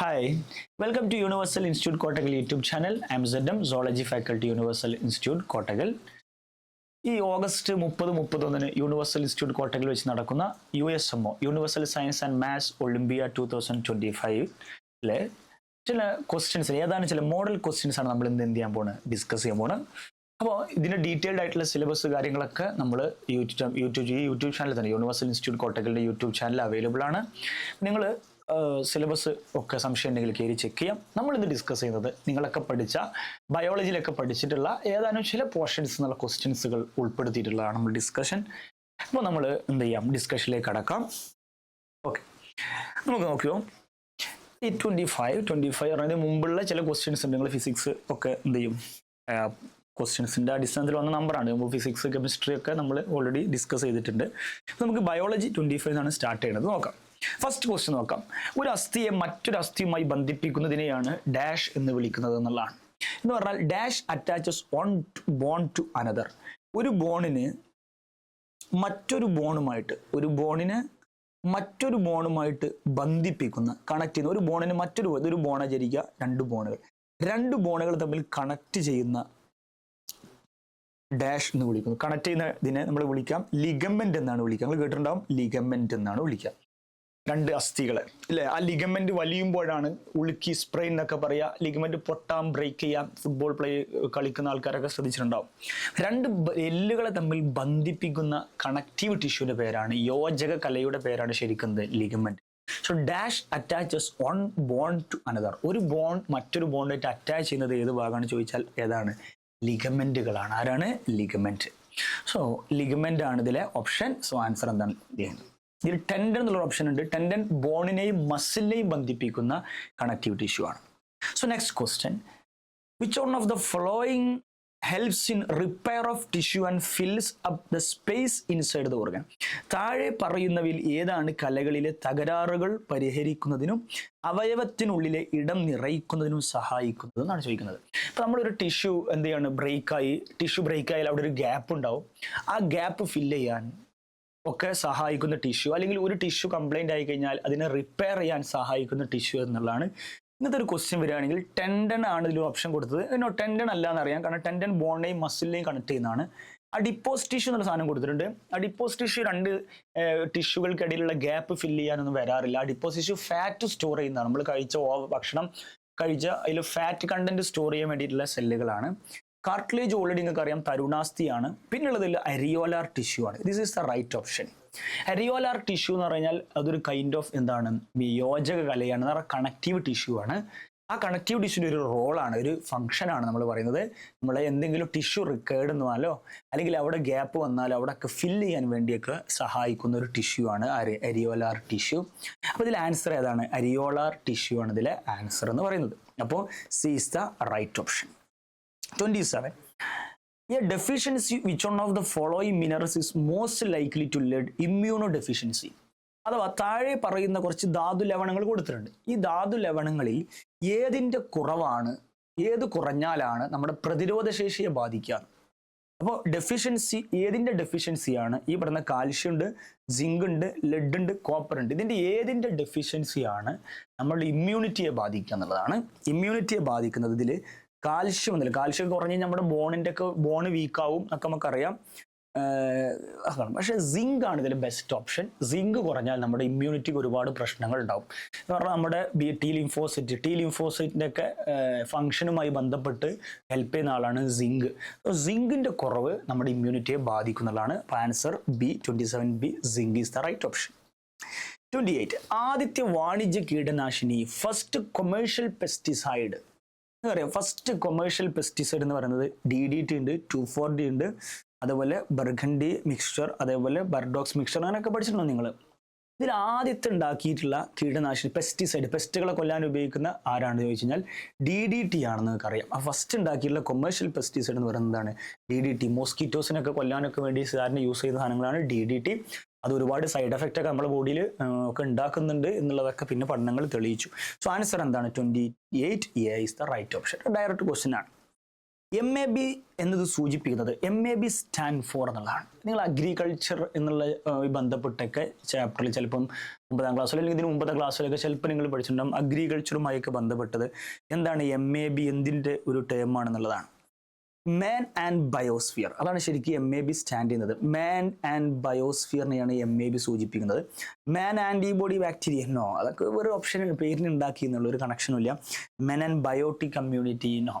Hi, welcome to Universal Institute Kottagal YouTube channel. am ZM, Zoology Faculty, Universal Institute Kottagal. ഈ August മുപ്പത് മുപ്പത്തൊന്നിന് universal institute കോട്ടകിൽ വെച്ച് നടക്കുന്ന U S M O universal science and maths olympiad two thousand twenty ഫൈവിലെ ചില questions ഏതാനും ചില model questions ആണ് നമ്മൾ ഇന്ന് എന്ത് ചെയ്യാൻ പോണ് ഡിസ്കസ് ചെയ്യാൻ പോണ് അപ്പോൾ ഇതിന്റെ ഡീറ്റെയിൽഡ് ആയിട്ടുള്ള സിലബസ് കാര്യങ്ങളൊക്കെ നമ്മൾ യൂട്യൂബ് യൂട്യൂബ് ഈ യൂട്യൂബ് ചാനൽ തന്നെ യൂണിവേഴ്സൽ ഇൻസ്റ്റിറ്റ്യൂട്ട് കോട്ടകളുടെ യൂട്യൂബ് ചാനൽ അവൈലബിൾ ആണ് നിങ്ങൾ സിലബസ് ഒക്കെ സംശയം ഉണ്ടെങ്കിൽ കയറി ചെക്ക് ചെയ്യാം. ഇന്ന് ഡിസ്കസ് ചെയ്യുന്നത് നിങ്ങളൊക്കെ പഠിച്ച ബയോളജിയിലൊക്കെ പഠിച്ചിട്ടുള്ള ഏതാനും ചില പോർഷൻസ് എന്നുള്ള ക്വസ്റ്റ്യൻസുകൾ ഉൾപ്പെടുത്തിയിട്ടുള്ളതാണ് നമ്മൾ ഡിസ്കഷൻ അപ്പോൾ നമ്മൾ എന്ത് ചെയ്യാം? ഡിസ്കഷനിലേക്ക് കടക്കാം. ഓക്കെ നമുക്ക് നോക്കിയോ? ഈ ട്വന്റി ഫൈവ് ട്വന്റി ഫൈവ് പറഞ്ഞതിന് മുമ്പുള്ള ചില ക്വസ്റ്റ്യൻസ് ഉണ്ട്. നിങ്ങൾ ഫിസിക്സ് ഒക്കെ എന്ത് ചെയ്യും? ക്വസ്റ്റ്യൻസിന്റെ അടിസ്ഥാനത്തിൽ വന്ന നമ്പറാണ് നമ്മൾ ഫിസിക്സ് കെമിസ്ട്രി ഒക്കെ നമ്മൾ ഓൾറെഡി ഡിസ്കസ് ചെയ്തിട്ടുണ്ട്. നമുക്ക് ബയോളജി ട്വന്റി ഫൈവ് ആണ് സ്റ്റാർട്ട് ചെയ്യുന്നത് നോക്കാം. ഫസ്റ്റ് ക്വസ്റ്റ്യൻ നോക്കാം. ഒരു അസ്ഥിയെ മറ്റൊരു അസ്ഥിയുമായി ബന്ധിപ്പിക്കുന്നതിനെയാണ് ഡാഷ് എന്ന് വിളിക്കുന്നത് എന്നുള്ളതാണ്. എന്ന് പറഞ്ഞാൽ dash attaches on bone to another ഒരു ബോണിന് മറ്റൊരു ബോണുമായിട്ട് ഒരു ബോണിന് മറ്റൊരു ബോണുമായിട്ട് ബന്ധിപ്പിക്കുന്ന കണക്ട് ചെയ്യുന്ന ഒരു ബോണിന് മറ്റൊരു ഇതൊരു ബോണാചരിക്കുക രണ്ട് ബോണുകൾ രണ്ട് ബോണുകൾ തമ്മിൽ കണക്ട് ചെയ്യുന്ന ഡാഷ് എന്ന് വിളിക്കുന്നു. കണക്ട് ചെയ്യുന്ന ഇതിനെ നമ്മൾ വിളിക്കാം. ലിഗമെന്റ് എന്നാണ് വിളിക്കുക. നിങ്ങൾ കേട്ടിട്ടുണ്ടാവും? ലിഗമെന്റ് എന്നാണ് വിളിക്കുക. രണ്ട് അസ്ഥികളെ ഇല്ലേ? ആ ലിഗമെന്റ് വലിയുമ്പോഴാണ് ഉളുക്കി സ്പ്രെയിൻ എന്നൊക്കെ പറയുക ലിഗമെന്റ് പൊട്ടാം ബ്രേക്ക് ചെയ്യാം ഫുട്ബോൾ പ്ലേ കളിക്കുന്ന ആൾക്കാരൊക്കെ ശ്രദ്ധിച്ചിട്ടുണ്ടാവും. രണ്ട് എല്ലുകളെ തമ്മിൽ ബന്ധിപ്പിക്കുന്ന കണക്റ്റീവ് ടിഷ്യൂടെ പേരാണ് യോജക കലയുടെ പേരാണ് ശരിക്കുന്നത് ligament so dash attaches on bone to another ഒരു ബോൺ മറ്റൊരു ബോണ്ടായിട്ട് അറ്റാച്ച് ചെയ്യുന്നത് ഏത് ഭാഗമാണ് ചോദിച്ചാൽ ഏതാണ്? ലിഗമെന്റുകളാണ് ആരാണ്? ലിഗമെന്റ് സോ ലിഗമെന്റ് ആണ് ഇതിലെ ഓപ്ഷൻ സോ ആൻസർ എന്താണ്? ചെയ്യുന്നത് ഇതിൽ ടെൻഡൻ എന്നുള്ള ഓപ്ഷൻ ഉണ്ട്. ടെൻഡൻ ബോണിനെയും മസിലിനെയും ബന്ധിപ്പിക്കുന്ന കണക്റ്റിവിറ്റി ഇഷ്യൂ ആണ്. So next question which one of the following helps in repair of tissue and fills up the space inside the organ താഴെ പറയുന്നവയിൽ ഏതാണ് കലകളിലെ തകരാറുകൾ പരിഹരിക്കുന്നതിനും അവയവത്തിനുള്ളിലെ ഇടം നിറയിക്കുന്നതിനും സഹായിക്കുന്നത് എന്നാണ് ചോദിക്കുന്നത്. അപ്പം നമ്മളൊരു ടിഷ്യൂ എന്ത് ചെയ്യാണ്? ബ്രേക്കായി ടിഷ്യൂ ബ്രേക്കായാൽ അവിടെ ഒരു ഗ്യാപ്പ് ഉണ്ടാവും. ആ ഗ്യാപ്പ് ഫില്ല് ചെയ്യാൻ ഒക്കെ സഹായിക്കുന്ന ടിഷ്യൂ അല്ലെങ്കിൽ ഒരു ടിഷ്യൂ കംപ്ലൈന്റ് ആയി കഴിഞ്ഞാൽ അതിനെ റിപ്പയർ ചെയ്യാൻ സഹായിക്കുന്ന ടിഷ്യൂ എന്നുള്ളതാണ്. ഇങ്ങനത്തെ ഒരു ക്വസ്റ്റ്യൻ വരികയാണെങ്കിൽ ടെൻഡൻ ആണ് ഇതിൽ ഓപ്ഷൻ കൊടുത്തത്. എന്നോ ടെൻഡൻ അല്ല എന്നറിയാം. കാരണം ടെൻഡൻ ബോണിനെയും മസിലിനെയും കണക്ട് ചെയ്യുന്നതാണ്. അഡിപ്പോസ് ടിഷ്യൂ എന്നുള്ള സാധനം കൊടുത്തിട്ടുണ്ട്. അഡിപ്പോസ് ടിഷ്യൂ രണ്ട് ടിഷ്യൂകൾക്കിടയിലുള്ള ഗ്യാപ്പ് ഫില്ല് ചെയ്യാനൊന്നും വരാറില്ല. അഡിപ്പോസ് ടിഷ്യൂ ഫാറ്റ് സ്റ്റോർ ചെയ്യുന്നതാണ്. നമ്മൾ കഴിച്ച ഭക്ഷണം കഴിച്ച അതിൽ ഫാറ്റ് കണ്ടന്റ് സ്റ്റോർ ചെയ്യാൻ വേണ്ടിയിട്ടുള്ള സെല്ലുകളാണ് കാർട്ടിലേജ് ഓൾറെഡി നിങ്ങൾക്ക് അറിയാം തരുണാസ്ഥിയാണ്. പിന്നുള്ളതിൽ അരിയോലാർ ടിഷ്യൂ ആണ്. This is the right option areolar tissue എന്ന് പറഞ്ഞാൽ അതൊരു കൈൻഡ് ഓഫ് എന്താണ് വിയോജക കലയാണ് എന്ന് പറഞ്ഞാൽ കണക്റ്റീവ് ടിഷ്യൂ ആണ്. ആ കണക്റ്റീവ് ടിഷ്യൂവിന്റെ ഒരു റോളാണ് ഒരു ഫംഗ്ഷനാണ് നമ്മൾ പറയുന്നത്. നമ്മൾ എന്തെങ്കിലും ടിഷ്യൂ റിക്കേർഡ് എന്നാലോ അല്ലെങ്കിൽ അവിടെ ഗ്യാപ്പ് വന്നാലോ അവിടെ ഒക്കെ ഫില്ല് ചെയ്യാൻ വേണ്ടിയൊക്കെ സഹായിക്കുന്ന ഒരു ടിഷ്യൂ ആണ് അരിയോലാർ ടിഷ്യൂ അപ്പോൾ ഇതിൽ ആൻസർ ഏതാണ്? അരിയോളാർ ടിഷ്യൂ ആണ് ഇതിലെ ആൻസർ എന്ന് പറയുന്നത്. അപ്പോൾ C is the right option 27. Deficiency which which of the following minerals is most likely to lead immuno deficiency അഥവാ താഴെ പറയുന്ന കുറച്ച് ധാതു ലവണങ്ങൾ കൊടുത്തിട്ടുണ്ട്. ഈ ധാതു ലവണങ്ങളിൽ ഏതിന്റെ കുറവാണ് ഏത് കുറഞ്ഞാലാണ് നമ്മുടെ പ്രതിരോധ ശേഷിയെ ബാധിക്കുക അപ്പോൾ ഡെഫിഷ്യൻസി ഏതിന്റെ ഡെഫിഷ്യൻസിയാണ് ഈ പറയുന്ന കാൽഷ്യം ഉണ്ട് സിങ്ക് ഉണ്ട് ലെഡ് ഉണ്ട് കോപ്പർ ഉണ്ട്. ഇതിന്റെ ഏതിന്റെ ഡെഫിഷ്യൻസിയാണ് നമ്മളുടെ ഇമ്മ്യൂണിറ്റിയെ ബാധിക്കുക എന്നുള്ളതാണ്. ഇമ്മ്യൂണിറ്റിയെ ബാധിക്കുന്നത് ഇതിൽ കാൽഷ്യം എന്നല്ല കാൽഷ്യം കുറഞ്ഞ് നമ്മുടെ ബോണിന്റെ ഒക്കെ ബോണ് വീക്കാവും ഒക്കെ നമുക്കറിയാം. അതാണ് പക്ഷേ സിങ്ക് ആണ് ഇതിൽ ബെസ്റ്റ് ഓപ്ഷൻ സിങ്ക് കുറഞ്ഞാൽ നമ്മുടെ ഇമ്മ്യൂണിറ്റിക്ക് ഒരുപാട് പ്രശ്നങ്ങൾ ഉണ്ടാവും. എന്ന് പറഞ്ഞാൽ നമ്മുടെ ബി ടി ലിംഫോസൈറ്റ് ടി ലിംഫോസൈറ്റിന്റെ ഒക്കെ ഫംഗ്ഷനുമായി ബന്ധപ്പെട്ട് ഹെൽപ്പ് ചെയ്യുന്ന ആളാണ് സിങ്ക് സിങ്കിന്റെ കുറവ് നമ്മുടെ ഇമ്മ്യൂണിറ്റിയെ ബാധിക്കുന്നതാണ് answer B twenty seven B zinc is the right option twenty eight ആദ്യത്തെ വാണിജ്യ കീടനാശിനി. ഫസ്റ്റ് കൊമേഴ്ഷ്യൽ പെസ്റ്റിസൈഡ് അറിയാം. ഫസ്റ്റ് കൊമേഴ്ഷ്യൽ പെസ്റ്റിസൈഡ് എന്ന് പറയുന്നത് ഡി ഡി ടി ഉണ്ട് ടു ഫോർ ഡി ഉണ്ട് അതേപോലെ ബർഗണ്ടി മിക്സ്ചർ അതേപോലെ ബർഡോക്സ് മിക്സ്ചർ അങ്ങനെയൊക്കെ പഠിച്ചിട്ടുണ്ടോ നിങ്ങൾ? ഇതിൽ ആദ്യത്തെ ഉണ്ടാക്കിയിട്ടുള്ള കീടനാശിനി പെസ്റ്റിസൈഡ് പെസ്റ്റുകളെ കൊല്ലാൻ ഉപയോഗിക്കുന്ന ആരാണെന്ന് ചോദിച്ചു കഴിഞ്ഞാൽ ഡി ഡി ടി ആണെന്ന് നിങ്ങൾക്ക് അറിയാം. ആ ഫസ്റ്റ് ഉണ്ടാക്കിയിട്ടുള്ള കൊമേഴ്ഷ്യൽ പെസ്റ്റിസൈഡ് എന്ന് പറയുന്നതാണ് ഡി ഡി ടി മോസ്കിറ്റോസിനൊക്കെ കൊല്ലാനൊക്കെ വേണ്ടി സാധാരണ യൂസ് ചെയ്യുന്ന സാധനങ്ങളാണ് ഡി ഡി ടി അത് ഒരുപാട് സൈഡ് എഫക്റ്റ് ഒക്കെ നമ്മുടെ ബോഡിയിൽ ഒക്കെ ഉണ്ടാക്കുന്നുണ്ട് എന്നുള്ളതൊക്കെ പിന്നെ പഠനങ്ങൾ തെളിയിച്ചു. സോ ആൻസർ എന്താണ്? Twenty eight A is the right option direct question ആണ്. എം എ ബി എന്നത് സൂചിപ്പിക്കുന്നത് M A B stand for എന്നുള്ളതാണ്. നിങ്ങൾ അഗ്രികൾച്ചർ എന്നുള്ള ബന്ധപ്പെട്ടൊക്കെ ചാപ്റ്ററിൽ ചിലപ്പം ഒമ്പതാം ക്ലാസ്സിലോ അല്ലെങ്കിൽ ഇതിന് മുമ്പത്തെ ക്ലാസ്സിലൊക്കെ ചിലപ്പോൾ നിങ്ങൾ പഠിച്ചിട്ടുണ്ടാകും അഗ്രികൾച്ചറുമായൊക്കെ ബന്ധപ്പെട്ടത്. എന്താണ് എം എ ബി എന്തിന്റെ ഒരു ടേം ആണെന്നുള്ളതാണ്. മാൻ ആൻഡ് ബയോസ്ഫിയർ അതാണ് ശരിക്കും എം എ ബി സ്റ്റാൻഡ് ചെയ്യുന്നത്. മാൻ ആൻഡ് ബയോസ്ഫിയറിനെയാണ് എം എ ബി സൂചിപ്പിക്കുന്നത്. മാൻ ആന്റിബോഡി ബാക്ടീരിയ നോ അതൊക്കെ ഒരു ഓപ്ഷൻ പേരിന് ഉണ്ടാക്കി എന്നുള്ള ഒരു കണക്ഷനും ഇല്ല. Men and biotic community no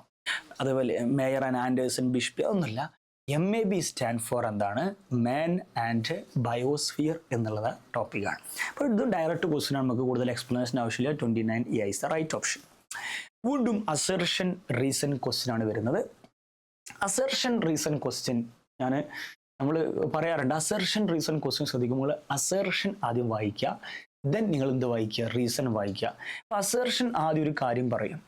അതുപോലെ മേയർ ആൻഡ് ആൻഡേഴ്സൺ ബിഷ്പി അതൊന്നുമില്ല. M A B stand for എന്താണ്? മാൻ ആൻഡ് ബയോസ്ഫിയർ എന്നുള്ളത് ടോപ്പിക്കാണ് അപ്പോൾ ഇത് ഡയറക്റ്റ് ക്വസ്റ്റിനാണ് നമുക്ക് കൂടുതൽ എക്സ്പ്ലനേഷൻ ആവശ്യമില്ല. Twenty nine E is the right option വീണ്ടും അസർഷൻ റീസൺ ക്വസ്റ്റ്യൻ ആണ് വരുന്നത്. അസർഷൻ റീസൺ ക്വസ്റ്റ്യൻ ഞാൻ നമ്മൾ പറയാറുണ്ട് അസർഷൻ റീസൺ ക്വസ്റ്റ്യൻ ശ്രദ്ധിക്കുമ്പോൾ അസർഷൻ ആദ്യം വായിക്കുക ദെൻ നിങ്ങൾ എന്ത് വായിക്കുക? റീസൺ വായിക്കുക. അപ്പൊ അസർഷൻ ആദ്യം ഒരു കാര്യം പറയും.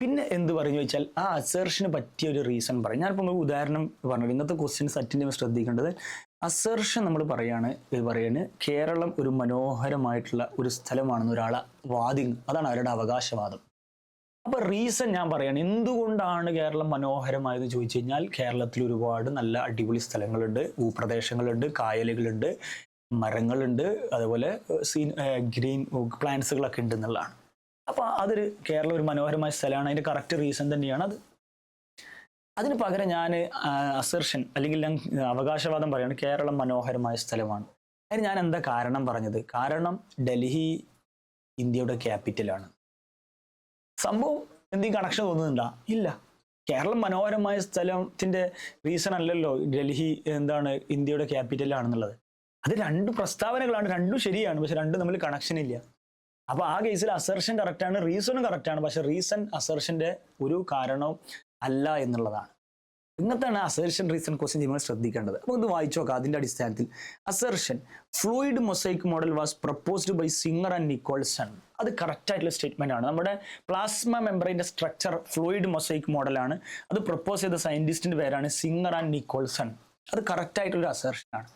പിന്നെ എന്ത് പറഞ്ഞു വെച്ചാൽ ആ അസർഷന് പറ്റിയ ഒരു റീസൺ പറയും. ഞാനിപ്പോൾ നമുക്ക് ഉദാഹരണം പറഞ്ഞു ഇന്നത്തെ ക്വസ്റ്റ്യൻ സെറ്റിന്റെ ശ്രദ്ധിക്കേണ്ടത് അസർഷൻ നമ്മൾ പറയാണ് പറയാണ് കേരളം ഒരു മനോഹരമായിട്ടുള്ള ഒരു സ്ഥലമാണെന്ന് ഒരാളെ വാദി അതാണ് അവരുടെ അവകാശവാദം. അപ്പൊ റീസൺ ഞാൻ പറയാണ്. എന്തുകൊണ്ടാണ് കേരളം മനോഹരമായത് ചോദിച്ചു കഴിഞ്ഞാൽ കേരളത്തിൽ ഒരുപാട് നല്ല അടിപൊളി സ്ഥലങ്ങളുണ്ട് ഭൂപ്രദേശങ്ങളുണ്ട് കായലുകളുണ്ട് മരങ്ങളുണ്ട് അതുപോലെ സീൻ ഗ്രീൻ പ്ലാന്റ്സുകളൊക്കെ ഉണ്ട് എന്നുള്ളതാണ്. അപ്പൊ അതൊരു കേരളം ഒരു മനോഹരമായ സ്ഥലമാണ്. അതിന്റെ കറക്റ്റ് റീസൺ തന്നെയാണ് അത്. അതിന് പകരം ഞാൻ അസർഷൻ അല്ലെങ്കിൽ ഞാൻ അവകാശവാദം പറയാണ് കേരളം മനോഹരമായ സ്ഥലമാണ്. അതിന് ഞാൻ എന്താ കാരണം പറഞ്ഞത്? കാരണം ഡൽഹി ഇന്ത്യയുടെ ക്യാപിറ്റലാണ് സംഭവം എന്തെങ്കിലും കണക്ഷൻ തോന്നുന്നുണ്ടോ? ഇല്ല. കേരളം മനോഹരമായ സ്ഥലത്തിന്റെ റീസൺ അല്ലല്ലോ ഡൽഹി എന്താണ് ഇന്ത്യയുടെ ക്യാപിറ്റൽ ആണെന്നുള്ളത്. അത് രണ്ട് പ്രസ്താവനകളാണ് രണ്ടും ശരിയാണ് പക്ഷെ രണ്ടും തമ്മിൽ കണക്ഷൻ ഇല്ല. അപ്പോൾ ആ കേസിൽ അസർഷൻ കറക്റ്റാണ് റീസണും കറക്റ്റാണ് പക്ഷെ റീസൺ അസർഷന്റെ ഒരു കാരണവും അല്ല എന്നുള്ളതാണ്. ഇങ്ങനത്താണ് അസർഷൻ റീസൺ ക്വസ്റ്റ്യൻ ചെയ്യുമ്പോൾ ശ്രദ്ധിക്കേണ്ടത്. അപ്പോൾ ഇത് വായിച്ചു നോക്കാം അതിന്റെ അടിസ്ഥാനത്തിൽ. Assertion fluid mosaic model was proposed by Singer and Nicolson അത് കറക്റ്റായിട്ടുള്ള സ്റ്റേറ്റ്മെന്റ് ആണ്. നമ്മുടെ പ്ലാസ്മ മെമ്പറിന്റെ സ്ട്രക്ചർ ഫ്ലൂയിഡ് മൊസൈക്ക് മോഡലാണ് അത് പ്രപ്പോസ് ചെയ്ത സയന്റിസ്റ്റിന്റെ പേരാണ് സിംഗർ ആൻഡ് നിക്കോൾസൺ അത് കറക്റ്റായിട്ടുള്ളൊരു ആണ്.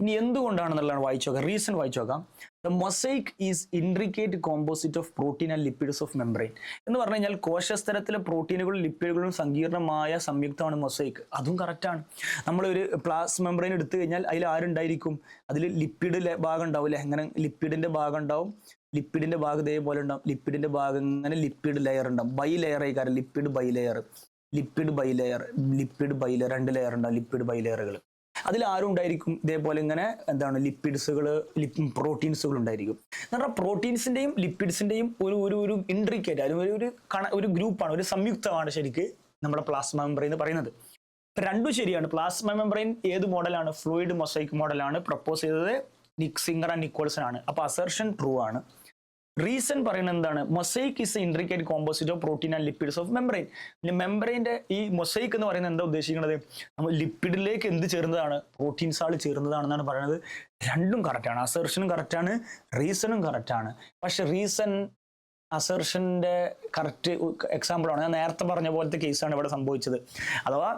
ഇനി എന്തുകൊണ്ടാണെന്നുള്ളതാണ് വായിച്ചു നോക്കാം. റീസൺ വായിച്ചു നോക്കാം. The mosaic is intricate composite of protein and lipids of membrane എന്ന് പറഞ്ഞു കഴിഞ്ഞാൽ കോശസ്തരത്തിലെ പ്രോട്ടീനുകളും ലിപ്പിഡുകളും സങ്കീർണമായ സംയുക്തമാണ് മൊസൈക്ക് അതും കറക്റ്റാണ് നമ്മൾ ഒരു പ്ലാസ് മെംബ്രെയിൻ എടുത്തു കഴിഞ്ഞാൽ അതിൽ ആരുണ്ടായിരിക്കും? അതിൽ ലിപ്പിഡ് ഭാഗം ഉണ്ടാവില്ല എങ്ങനെ ലിപ്പിഡിന്റെ ഭാഗം ഉണ്ടാവും. ലിപ്പിഡിന്റെ ഭാഗം ഇതേപോലെ ഉണ്ടാവും. ലിപ്പിഡിന്റെ ഭാഗം ഇങ്ങനെ ലിപ്പിഡ് ലെയർ ഉണ്ടാവും. ബൈ ലെയർ ആയി lipid bilayer lipid bilayer lipid bilayer രണ്ട് ലെയർ ഉണ്ടാവും. ലിപ്പിഡ് ബൈ ലെയറുകൾ അതിൽ ആരും ഉണ്ടായിരിക്കും ഇതേപോലെ ഇങ്ങനെ എന്താണ് ലിപ്പിഡ്സുകൾ പ്രോട്ടീൻസുകൾ ഉണ്ടായിരിക്കും. പറഞ്ഞാൽ പ്രോട്ടീൻസിന്റെയും ലിപ്പിഡ്സിന്റെയും ഒരു ഒരു ഒരു ഇൻട്രിക്കേറ്റ് അല്ലെങ്കിൽ ഒരു ഒരു കണ ഒരു ഗ്രൂപ്പാണ് ഒരു സംയുക്തമാണ് ശരിക്ക് നമ്മുടെ പ്ലാസ്മ മെമ്പറി എന്ന് പറയുന്നത്. രണ്ടും ശരിയാണ്. പ്ലാസ്മ മെമ്പറൈൻ ഏത് മോഡലാണ് ഫ്ലൂയിഡ് മൊസൈക്ക് മോഡലാണ് പ്രപ്പോസ് ചെയ്തത് നിക് സിംഗർ ആൻഡ് നിക്കോൾസൺ ആണ്. അപ്പൊ അസർഷൻ ട്രൂ ആണ്. റീസൺ പറയുന്നത് എന്താണ്? Mosaic is intricate composite of protein and lipids of membrane മെംബ്രെയിന്റെ ഈ മൊസൈക്ക് എന്ന് പറയുന്നത് എന്താ ഉദ്ദേശിക്കുന്നത്? നമ്മൾ ലിപ്പിഡിലേക്ക് എന്ത് ചേർന്നതാണ് പ്രോട്ടീൻസ് ആൾ ചേർന്നതാണെന്നാണ് പറയുന്നത്. രണ്ടും കറക്റ്റാണ് അസർഷനും കറക്റ്റാണ് റീസണും കറക്റ്റാണ് പക്ഷെ റീസൺ അസർഷന്റെ കറക്റ്റ് എക്സാമ്പിളാണ് ഞാൻ നേരത്തെ പറഞ്ഞ പോലത്തെ കേസാണ് ഇവിടെ സംഭവിച്ചത്. അഥവാ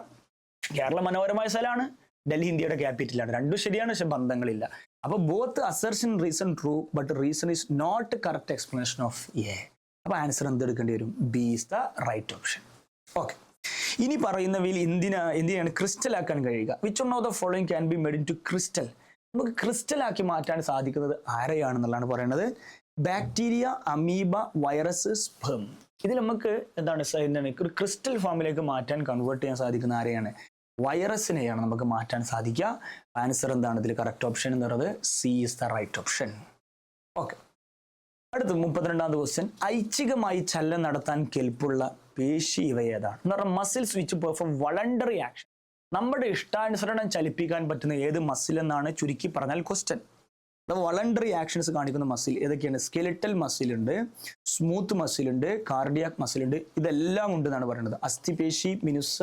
കേരള മനോഹരമായ സ്ഥലമാണ്. ഡൽഹി ഇന്ത്യയുടെ ക്യാപിറ്റലാണ് രണ്ടും ശരിയാണ് പക്ഷെ ബന്ധങ്ങളില്ല. അപ്പൊ both assertion reason true but reason is not correct explanation of A അപ്പൊ ആൻസർ എന്തെടുക്കേണ്ടി വരും? B is the right option okay ഇനി പറയുന്നവയിൽ എന്തിനാ എന്തിനാണ് ക്രിസ്റ്റൽ ആക്കാൻ കഴിയുക? Which one of the following can be made into crystal നമുക്ക് ക്രിസ്റ്റൽ ആക്കി മാറ്റാൻ സാധിക്കുന്നത് ആരെയാണെന്നുള്ളതാണ് പറയുന്നത്. ബാക്ടീരിയ അമീബ വൈറസ് സ്പെം ഇതിൽ നമുക്ക് എന്താണ് എന്താണ് ഒരു ക്രിസ്റ്റൽ ഫോമിലേക്ക് മാറ്റാൻ കൺവേർട്ട് ചെയ്യാൻ സാധിക്കുന്ന ആരെയാണ്? വൈറസിനെയാണ് നമുക്ക് മാറ്റാൻ സാധിക്കുക. ആൻസർ എന്താണ് ഇതിൽ കറക്റ്റ് ഓപ്ഷൻ എന്ന് പറയുന്നത്? C is the right option okay അടുത്ത മുപ്പത്തിരണ്ടാമത് ക്വസ്റ്റ്യൻ ഐച്ഛികമായി ചലനം നടത്താൻ കെൽപ്പുള്ള പേശി ഇവ ഏതാണ്? എന്ന് പറഞ്ഞാൽ muscles which perform voluntary action നമ്മുടെ ഇഷ്ടാനുസരണം ചലിപ്പിക്കാൻ പറ്റുന്ന ഏത് മസിൽ എന്നാണ് ചുരുക്കി പറഞ്ഞാൽ ക്വസ്റ്റ്യൻ വളണ്ടറി ആക്ഷൻസ് കാണിക്കുന്ന മസിൽ ഏതൊക്കെയാണ്? സ്കെലിറ്റൽ മസിൽ ഉണ്ട് സ്മൂത്ത് മസിൽ ഉണ്ട് കാർഡിയാക് മസിൽ ഉണ്ട് ഇതെല്ലാം ഉണ്ട് എന്നാണ് പറയുന്നത്. അസ്ഥിപേശി മിനുസ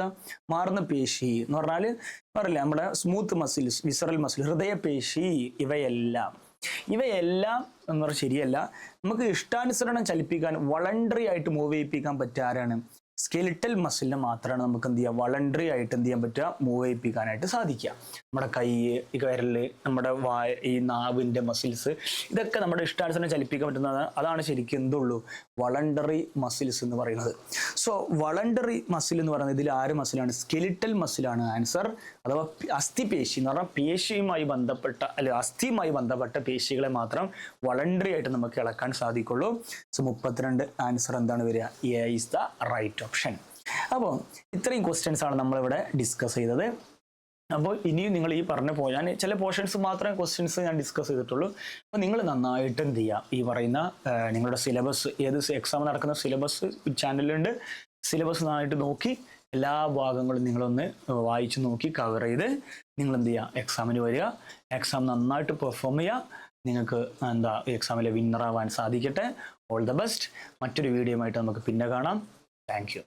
മാറുന്ന പേശി എന്ന് പറഞ്ഞാൽ പറയില്ല നമ്മുടെ സ്മൂത്ത് മസിൽ വിസറൽ മസിൽ ഹൃദയപേശി ഇവയെല്ലാം. ഇവയെല്ലാം എന്ന് പറഞ്ഞാൽ ശരിയല്ല. നമുക്ക് ഇഷ്ടാനുസരണം ചലിപ്പിക്കാൻ വളണ്ടറി ആയിട്ട് മൂവ് ചെയ്യിപ്പിക്കാൻ പറ്റിയ ആരാണ്? സ്കെലിറ്റൽ മസിലിനെ മാത്രമാണ് നമുക്ക് എന്ത് ചെയ്യുക വളണ്ടറി ആയിട്ട് എന്ത് ചെയ്യാൻ പറ്റുക മൂവ് ചെയ്യിപ്പിക്കാനായിട്ട് സാധിക്കുക. നമ്മുടെ കൈ വിരൽ നമ്മുടെ വായ ഈ നാവിന്റെ മസിൽസ് ഇതൊക്കെ നമ്മുടെ ഇഷ്ടാനുസരണം ചലിപ്പിക്കാൻ പറ്റുന്നതാണ് അതാണ് ശരിക്കും എന്തുള്ളൂ വളണ്ടറി മസിൽസ് എന്ന് പറയുന്നത്. സോ വളണ്ടറി മസിൽ എന്ന് പറയുന്നത് ഇതിൽ ആര് മസിലാണ് സ്കെലിറ്റൽ മസിലാണ് ആൻസർ അഥവാ അസ്ഥിപേശി എന്ന് പറഞ്ഞാൽ പേശിയുമായി ബന്ധപ്പെട്ട അല്ലെ അസ്ഥിയുമായി ബന്ധപ്പെട്ട പേശികളെ മാത്രം വളണ്ടറി ആയിട്ട് നമുക്ക് ഇളക്കാൻ സാധിക്കുള്ളൂ. സോ മുപ്പത്തിരണ്ട് ആൻസർ എന്താണ് വരിക? A is the right option അപ്പോൾ ഇത്രയും ക്വസ്റ്റ്യൻസ് ആണ് നമ്മളിവിടെ ഡിസ്കസ് ചെയ്തത്. അപ്പോൾ ഇനിയും നിങ്ങൾ ഈ പറഞ്ഞ പോലെ ഞാൻ ചില പോർഷൻസ് മാത്രമേ ക്വസ്റ്റ്യൻസ് ഞാൻ ഡിസ്കസ് ചെയ്തിട്ടുള്ളൂ. അപ്പോൾ നിങ്ങൾ നന്നായിട്ട് എന്ത് ചെയ്യുക ഈ പറയുന്ന നിങ്ങളുടെ സിലബസ് ഏത് എക്സാം നടക്കുന്ന സിലബസ് ചാനലുണ്ട് സിലബസ് നന്നായിട്ട് നോക്കി എല്ലാ ഭാഗങ്ങളും നിങ്ങളൊന്ന് വായിച്ചു നോക്കി കവർ ചെയ്ത് നിങ്ങൾ എന്ത് ചെയ്യുക എക്സാമിന് വരിക. എക്സാം നന്നായിട്ട് പെർഫോം ചെയ്യുക നിങ്ങൾക്ക് എന്താ എക്സാമിലെ വിന്നർ ആവാൻ സാധിക്കട്ടെ. ഓൾ ദ ബെസ്റ്റ് മറ്റൊരു വീഡിയോ ആയിട്ട് നമുക്ക് പിന്നെ കാണാം. Thank you